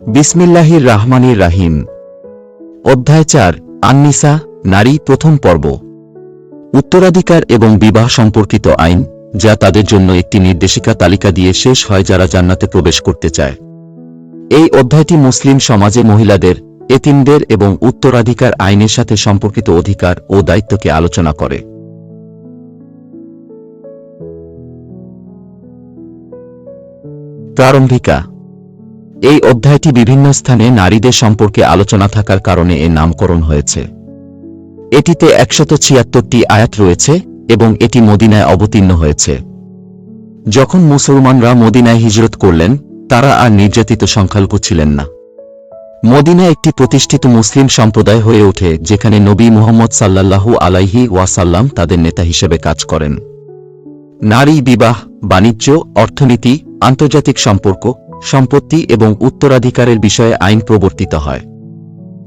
বিসমিল্লাহির রাহমানির রাহিম। অধ্যায় চার, আননিসা, নারী, প্রথম পর্ব। উত্তরাধিকার এবং বিবাহ সম্পর্কিত আইন, যা তাদের জন্য একটি নির্দেশিকা তালিকা দিয়ে শেষ হয় যারা জান্নাতে প্রবেশ করতে চায়। এই অধ্যায়টি মুসলিম সমাজে মহিলাদের, এতিমদের এবং উত্তরাধিকার আইনের সাথে সম্পর্কিত অধিকার ও দায়িত্বকে আলোচনা করে। প্রারম্ভিকা এই অধ্যায়টি বিভিন্ন স্থানে নারীদের সম্পর্কে আলোচনা থাকার কারণে এর নামকরণ হয়েছে। এটিতে একশত ছিয়াত্তরটি আয়াত রয়েছে এবং এটি মদিনায় অবতীর্ণ হয়েছে। যখন মুসলমানরা মদিনায় হিজরত করলেন, তারা আর নির্যাতিত সংখ্যালঘু ছিলেন না। মদিনা একটি প্রতিষ্ঠিত মুসলিম সম্প্রদায় হয়ে ওঠে, যেখানে নবী মুহম্মদ সাল্লাল্লাহু আলাইহি ওয়াসাল্লাম তাদের নেতা হিসেবে কাজ করেন। নারী বিবাহ, বাণিজ্য, অর্থনীতি, আন্তর্জাতিক সম্পর্ক সম্পত্তি এবং উত্তরাধিকারের বিষয়ে আইন প্রবর্তিত হয়।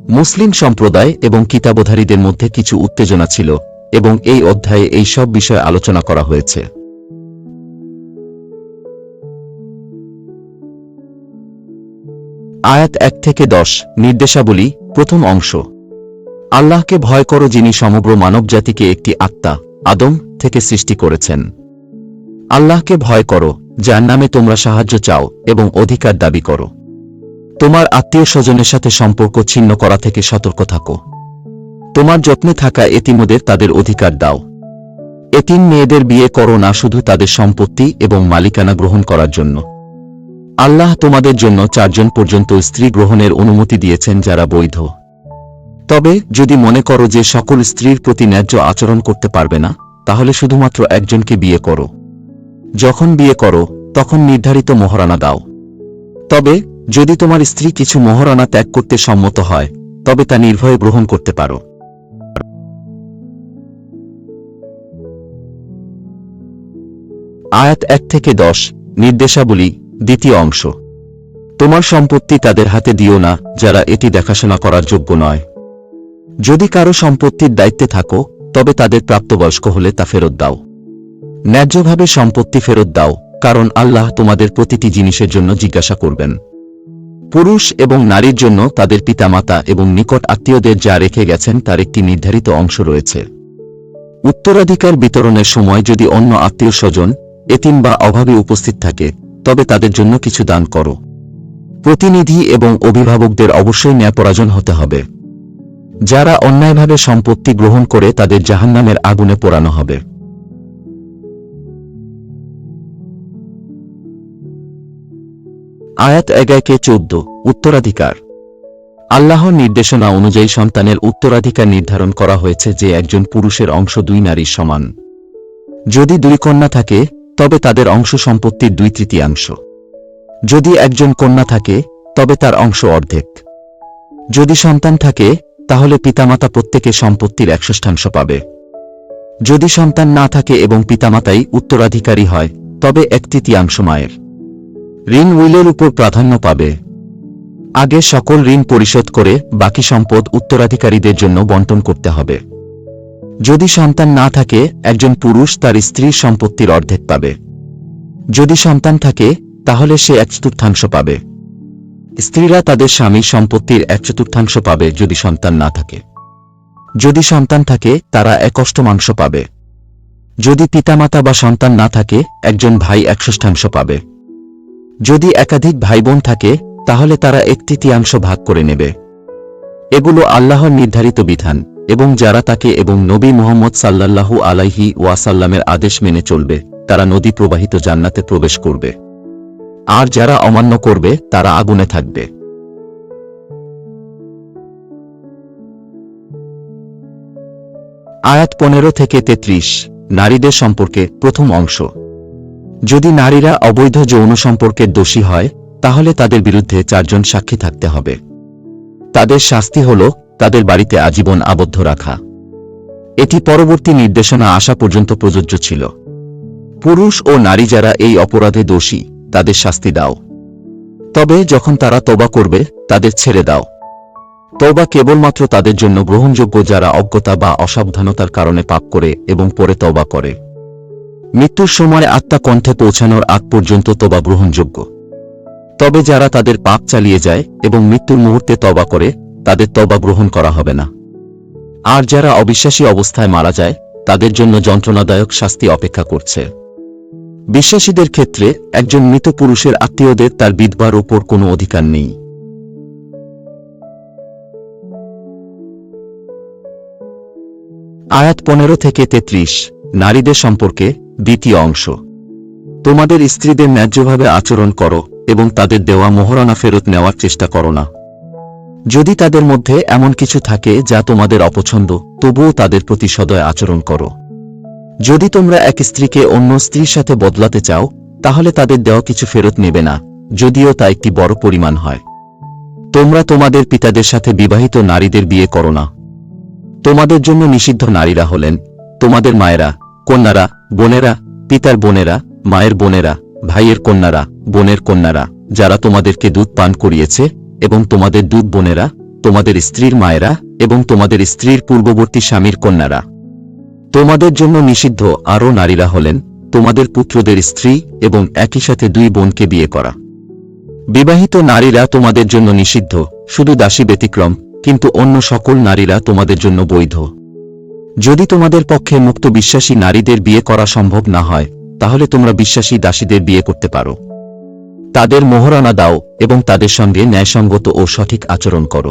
মুসলিম সম্প্রদায় এবং কিতাবধারীদের মধ্যে কিছু উত্তেজনা ছিল এবং এই অধ্যায়ে এই সব বিষয়ে আলোচনা করা হয়েছে। আয়াত এক থেকে দশ, নির্দেশাবলী, প্রথম অংশ। আল্লাহকে ভয় করো যিনি সমগ্র মানবজাতিকে একটি আত্মা, আদম, থেকে সৃষ্টি করেছেন। আল্লাহকে ভয় করো যার নামে তোমরা সাহায্য চাও এবং অধিকার দাবি করো। তোমার আত্মীয় স্বজনের সাথে সম্পর্ক ছিন্ন করা থেকে সতর্ক থাকো। তোমার যত্নে থাকা এতিমদের তাদের অধিকার দাও। এতিম মেয়েদের বিয়ে করো না শুধু তাদের সম্পত্তি এবং মালিকানা গ্রহণ করার জন্য। আল্লাহ তোমাদের জন্য চারজন পর্যন্ত স্ত্রী গ্রহণের অনুমতি দিয়েছেন যারা বৈধ। তবে যদি মনে করো যে সকল স্ত্রীর প্রতি ন্যায্য আচরণ করতে পারবে না, তাহলে শুধুমাত্র একজনকে বিয়ে করো। যখন বিয়ে করো, তখন নির্ধারিত মহারানা দাও। তবে, যদি তোমার স্ত্রী কিছু মহারানা ত্যাগ করতে সম্মত হয়, তবে তা নির্ভয়ে গ্রহণ করতে পারো। আয়াত এক থেকে দশ, নির্দেশাবলী, দ্বিতীয় অংশ। তোমার সম্পত্তি তাদের হাতে দিও না, যারা এটি দেখাশোনা করার যোগ্য নয়। যদি কারও সম্পত্তির দায়িত্বে থাকো, তবে তাদের প্রাপ্তবয়স্ক হলে তা ফেরত দাও। ন্যায্যভাবে সম্পত্তি ফেরত দাও, কারণ আল্লাহ তোমাদের প্রতিটি জিনিসের জন্য জিজ্ঞাসা করবেন। পুরুষ এবং নারীর জন্য তাদের পিতামাতা এবং নিকট আত্মীয়দের যা রেখে গেছেন তার একটি নির্ধারিত অংশ রয়েছে। উত্তরাধিকার বিতরণের সময় যদি অন্য আত্মীয় স্বজন, এতিম বা অভাবে উপস্থিত থাকে, তবে তাদের জন্য কিছু দান করো। প্রতিনিধি এবং অভিভাবকদের অবশ্যই ন্যায়পরাজন হতে হবে। যারা অন্যায়ভাবে সম্পত্তি গ্রহণ করে তাদের জাহান্নামের আগুনে পোড়ানো হবে। আয়াত এগাইকে চৌদ্দ, উত্তরাধিকার। আল্লাহর নির্দেশনা অনুযায়ী সন্তানের উত্তরাধিকার নির্ধারণ করা হয়েছে যে একজন পুরুষের অংশ দুই নারীর সমান। যদি দুই কন্যা থাকে, তবে তাদের অংশ সম্পত্তির দুই তৃতীয়াংশ। যদি একজন কন্যা থাকে, তবে তার অংশ অর্ধেক। যদি সন্তান থাকে, তাহলে পিতামাতা প্রত্যেকে সম্পত্তির এক ষষ্ঠাংশ পাবে। যদি সন্তান না থাকে এবং পিতামাতাই উত্তরাধিকারী হয়, তবে এক তৃতীয়াংশ মায়ের। ঋণ উইলের উপর প্রাধান্য পাবে। আগে সকল ঋণ পরিশোধ করে বাকি সম্পদ উত্তরাধিকারীদের জন্য বন্টন করতে হবে। যদি সন্তান না থাকে, একজন পুরুষ তার স্ত্রীর সম্পত্তির অর্ধেক পাবে। যদি সন্তান থাকে, তাহলে সে এক চতুর্থাংশ পাবে। স্ত্রীরা তাদের স্বামীর সম্পত্তির এক চতুর্থাংশ পাবে যদি সন্তান না থাকে। যদি সন্তান থাকে, তারা এক অষ্টমাংশ পাবে। যদি পিতামাতা বা সন্তান না থাকে, একজন ভাই এক ষষ্ঠাংশ পাবে। যদি একাধিক ভাইবোন থাকে, তাহলে তারা এক তৃতীয়াংশ ভাগ করে নেবে। এগুলো আল্লাহর নির্ধারিত বিধান, এবং যারা তাকে এবং নবী মোহাম্মদ সাল্লাল্লাহু আলাইহি ওয়াসাল্লামের আদেশ মেনে চলবে, তারা নদী প্রবাহিত জান্নাতে প্রবেশ করবে। আর যারা অমান্য করবে, তারা আগুনে থাকবে। আয়াত পনেরো থেকে তেত্রিশ, নারীদের সম্পর্কে প্রথম অংশ। যদি নারীরা অবৈধ যৌন সম্পর্কের দোষী হয়, তাহলে তাদের বিরুদ্ধে চারজন সাক্ষী থাকতে হবে। তাদের শাস্তি হল তাদের বাড়িতে আজীবন আবদ্ধ রাখা। এটি পরবর্তী নির্দেশনা আসা পর্যন্ত প্রযোজ্য ছিল। পুরুষ ও নারী যারা এই অপরাধে দোষী, তাদের শাস্তি দাও। তবে যখন তারা তবা করবে, তাদের ছেড়ে দাও। তবা কেবলমাত্র তাদের জন্য গ্রহণযোগ্য যারা অজ্ঞতা বা অসাবধানতার কারণে পাপ করে এবং পরে তবা করে। মৃত্যুর সময় আত্মা কণ্ঠে পৌঁছানোর আগ পর্যন্ত তোবা গ্রহণযোগ্য। তবে যারা তাদের পাপ চালিয়ে যায় এবং মৃত্যুর মুহূর্তে তবা করে, তাদের তবা গ্রহণ করা হবে না। আর যারা অবিশ্বাসী অবস্থায় মারা যায়, তাদের জন্য যন্ত্রণাদায়ক শাস্তি অপেক্ষা করছে। বিশ্বাসীদের ক্ষেত্রে একজন মৃত পুরুষের আত্মীয়দের তার বিধবার ওপর কোনো অধিকার নেই। আয়াত পনেরো থেকে তেত্রিশ, নারীদের সম্পর্কে দ্বিতীয় অংশ। তোমাদের স্ত্রীদের ন্যায্যভাবে আচরণ করো এবং তাদের দেওয়া মোহরানা ফেরত নেওয়ার চেষ্টা করো না। যদি তাদের মধ্যে এমন কিছু থাকে যা তোমাদের অপছন্দ, তবুও তাদের প্রতি সদয় আচরণ করো। যদি তোমরা এক স্ত্রীকে অন্য স্ত্রীর সাথে বদলাতে চাও, তাহলে তাদের দেওয়া কিছু ফেরত নেবে না, যদিও তা একটি বড় পরিমাণ হয়। তোমরা তোমাদের পিতাদের সাথে বিবাহিত নারীদের বিয়ে করো না। তোমাদের জন্য নিষিদ্ধ নারীরা হলেন তোমাদের মায়েরা, কন্যারা বোনেরা, পিতার বোনেরা, মায়ের বোনেরা, ভাইয়ের কন্যারা, বোনের কন্যারা, যারা তোমাদেরকে দুধ পান করিয়েছে এবং তোমাদের দুধ বোনেরা, তোমাদের স্ত্রীর মায়েরা এবং তোমাদের স্ত্রীর পূর্ববর্তী স্বামীর কন্যারা। তোমাদের জন্য নিষিদ্ধ আরও নারীরা হলেন তোমাদের পুত্রদের স্ত্রী এবং একই সাথে দুই বোনকে বিয়ে করা। বিবাহিত নারীরা তোমাদের জন্য নিষিদ্ধ, শুধু দাসী ব্যতিক্রম, কিন্তু অন্য সকল নারীরা তোমাদের জন্য বৈধ। যদি তোমাদের পক্ষে মুক্ত বিশ্বাসী নারীদের বিয়ে করা সম্ভব না হয়, তাহলে তোমরা বিশ্বাসী দাসীদের বিয়ে করতে পারো। তাদের মোহরানা দাও এবং তাদের সঙ্গে ন্যায়সঙ্গত ও সঠিক আচরণ করো।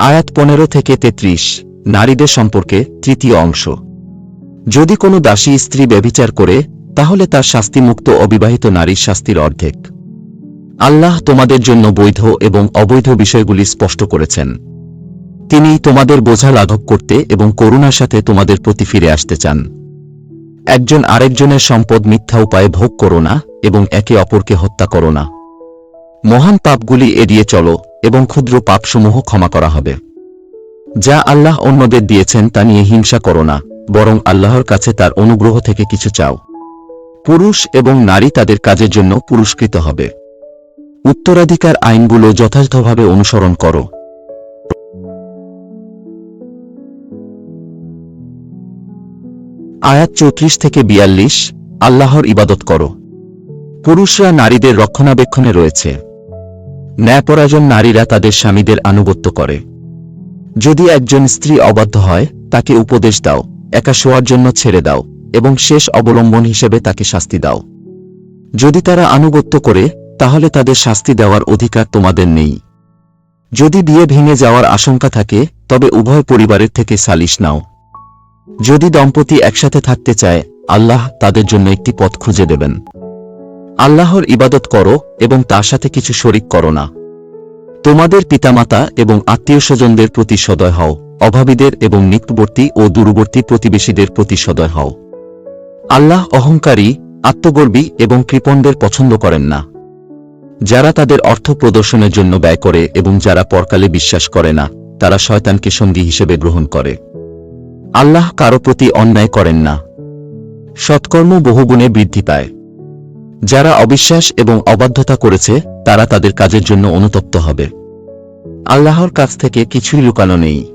আয়াত পনেরো থেকে তেত্রিশ, নারীদের সম্পর্কে তৃতীয় অংশ। যদি কোনো দাসী স্ত্রী ব্যবিচার করে, তাহলে তার শাস্তিমুক্ত অবিবাহিত নারীর শাস্তির অর্ধেক। আল্লাহ তোমাদের জন্য বৈধ এবং অবৈধ বিষয়গুলি স্পষ্ট করেছেন। তিনি তোমাদের বোঝা লাঘব করতে এবং করুণার সাথে তোমাদের প্রতি ফিরে আসতে চান। একজন আরেকজনের সম্পদ মিথ্যা উপায়ে ভোগ করো না এবং একে অপরকে হত্যা করো না। মহান পাপগুলি এড়িয়ে চলো এবং ক্ষুদ্র পাপসমূহ ক্ষমা করা হবে। যা আল্লাহ অন্যদের দিয়েছেন তা নিয়ে হিংসা করো না, বরং আল্লাহর কাছে তার অনুগ্রহ থেকে কিছু চাও। পুরুষ এবং নারী তাদের কাজের জন্য পুরস্কৃত হবে। উত্তরাধিকার আইনগুলো যথাযথভাবে অনুসরণ করো। আয়াত চৌত্রিশ থেকে বিয়াল্লিশ, আল্লাহর ইবাদত করো। পুরুষরা নারীদের রক্ষণাবেক্ষণে রয়েছে। ন্যায়পরাজন নারীরা তাদের স্বামীদের আনুগত্য করে। যদি একজন স্ত্রী অবাধ্য হয়, তাকে উপদেশ দাও, একা শোয়ার জন্য ছেড়ে দাও এবং শেষ অবলম্বন হিসেবে তাকে শাস্তি দাও। যদি তারা আনুগত্য করে তাহলে তাদের শাস্তি দেওয়ার অধিকার তোমাদের নেই। যদি বিয়ে ভেঙে যাওয়ার আশঙ্কা থাকে, তবে উভয় পরিবারের থেকে সালিশ নাও। যদি দম্পতি একসাথে থাকতে চায়, আল্লাহ তাদের জন্য একটি পথ খুঁজে দেবেন। আল্লাহর ইবাদত করো এবং তার সাথে কিছু শরিক করো না। তোমাদের পিতামাতা এবং আত্মীয় স্বজনদের প্রতি সদয় হও, অভাবীদের এবং নিকটবর্তী ও দূরবর্তী প্রতিবেশীদের প্রতি সদয় হও। আল্লাহ অহংকারী, আত্মগর্বী এবং কৃপণদের পছন্দ করেন না। যারা তাদের অর্থ প্রদর্শনের জন্য ব্যয় করে এবং যারা পরকালে বিশ্বাস করে না, তারা শয়তানকে সঙ্গী হিসেবে গ্রহণ করে। আল্লাহ কারও প্রতি অন্যায় করেন না। সৎকর্ম বহুগুণে বৃদ্ধি পায়। যারা অবিশ্বাস এবং অবাধ্যতা করেছে, তারা তাদের কাজের জন্য অনুতপ্ত হবে। আল্লাহর কাছ থেকে কিছুই লুকানো নেই।